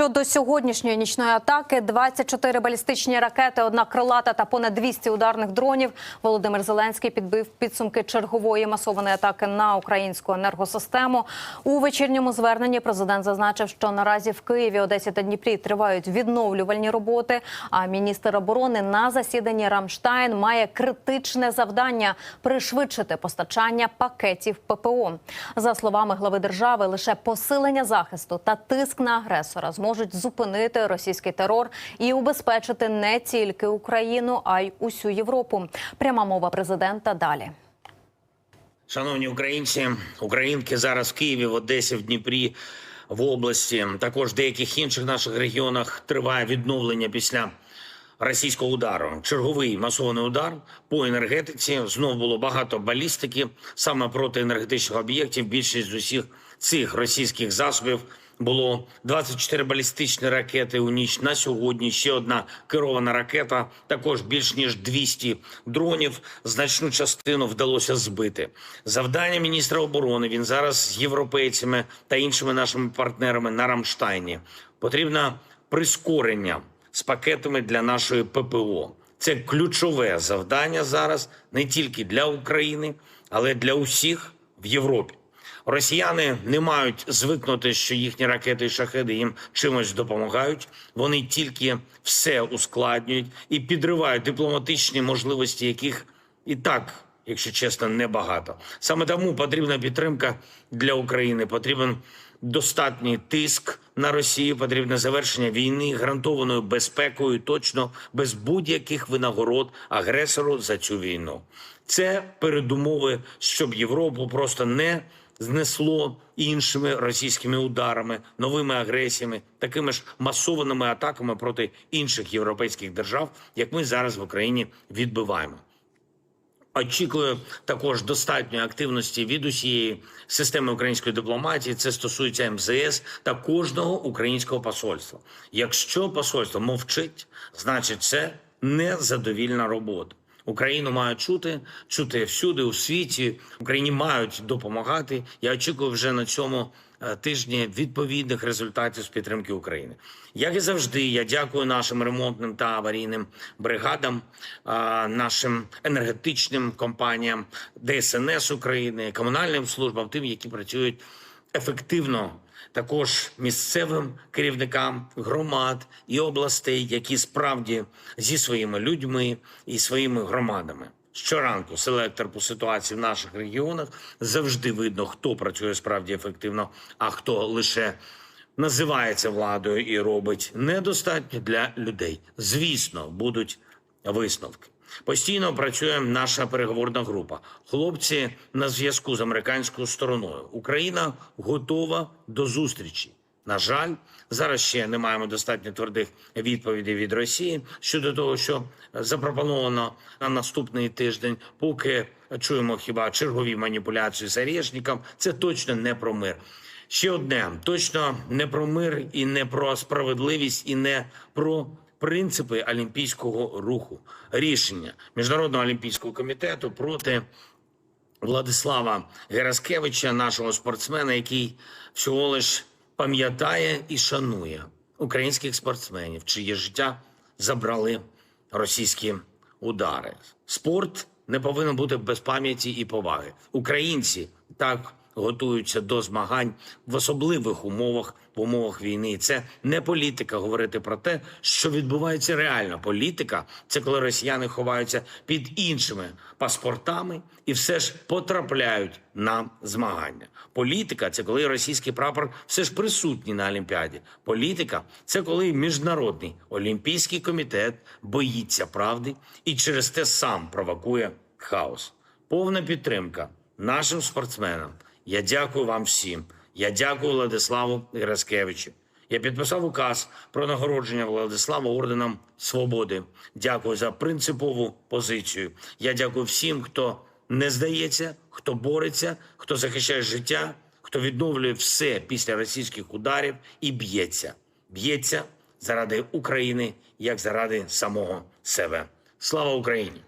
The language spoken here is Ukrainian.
Щодо сьогоднішньої нічної атаки, 24 балістичні ракети, одна крилата та понад 200 ударних дронів. Володимир Зеленський підбив підсумки чергової масованої атаки на українську енергосистему. У вечірньому зверненні президент зазначив, що наразі в Києві, Одесі та Дніпрі тривають відновлювальні роботи. А міністр оборони на засіданні Рамштайн має критичне завдання пришвидшити постачання пакетів ППО. За словами глави держави, лише посилення захисту та тиск на агресора зможуть зупинити російський терор і убезпечити не тільки Україну, а й усю Європу. Пряма мова президента далі. Шановні українці, українки зараз в Києві, в Одесі, в Дніпрі, в області, також в деяких інших наших регіонах триває відновлення після російського удару. Черговий масований удар по енергетиці. Знов було багато балістики саме проти енергетичних об'єктів. Більшість з усіх цих російських засобів було 24 балістичні ракети у ніч на сьогодні. Ще одна керована ракета. Також більш ніж 200 дронів. Значну частину вдалося збити. Завдання міністра оборони. Він зараз з європейцями та іншими нашими партнерами на Рамштайні. Потрібно прискорення з пакетами для нашої ППО. Це ключове завдання зараз не тільки для України, але для усіх в Європі. Росіяни не мають звикнути, що їхні ракети і шахеди їм чимось допомагають. Вони тільки все ускладнюють і підривають дипломатичні можливості, яких і так, якщо чесно, небагато. Саме тому потрібна підтримка для України. Потрібен достатній тиск на Росію. Потрібне завершення війни гарантованою безпекою, точно без будь-яких винагород агресору за цю війну. Це передумови, щоб Європу просто не знесло іншими російськими ударами, новими агресіями, такими ж масованими атаками проти інших європейських держав, як ми зараз в Україні відбиваємо. Очікую також достатньої активності від усієї системи української дипломатії. Це стосується МЗС та кожного українського посольства. Якщо посольство мовчить, значить це незадовільна робота. Україну мають чути, чути всюди у світі. Україні мають допомагати. Я очікую вже на цьому е, тижні відповідних результатів з підтримки України. Як і завжди, я дякую нашим ремонтним та аварійним бригадам, нашим енергетичним компаніям, ДСНС України, комунальним службам, тим, які працюють ефективно. Також місцевим керівникам громад і областей, які справді зі своїми людьми і своїми громадами. Щоранку селектор по ситуації в наших регіонах завжди видно, хто працює справді ефективно, а хто лише називається владою і робить недостатньо для людей. Звісно, будуть висновки. Постійно працює наша переговорна група. Хлопці на зв'язку з американською стороною. Україна готова до зустрічі. На жаль, зараз ще не маємо достатньо твердих відповідей від Росії щодо того, що запропоновано на наступний тиждень, поки чуємо хіба чергові маніпуляції з Орешником, це точно не про мир. Ще одне точно не про мир і не про справедливість, і не про принципи олімпійського руху. Рішення міжнародного олімпійського комітету проти Владислава Гераскевича, нашого спортсмена, який всього лиш пам'ятає і шанує українських спортсменів, чиє життя забрали російські удари. Спорт не повинен бути без пам'яті і поваги. Українці так готуються до змагань в особливих умовах, в умовах війни. Це не політика говорити про те, що відбувається реально. Політика це коли росіяни ховаються під іншими паспортами і все ж потрапляють на змагання. Політика це коли російський прапор все ж присутній на Олімпіаді. Політика це коли міжнародний олімпійський комітет боїться правди і через те сам провокує хаос. Повна підтримка нашим спортсменам. Я дякую вам всім. Я дякую Владиславу Гераскевичу. Я підписав указ про нагородження Владислава орденом свободи. Дякую за принципову позицію. Я дякую всім, хто не здається, хто бореться, хто захищає життя, хто відновлює все після російських ударів і б'ється. Б'ється заради України, як заради самого себе. Слава Україні!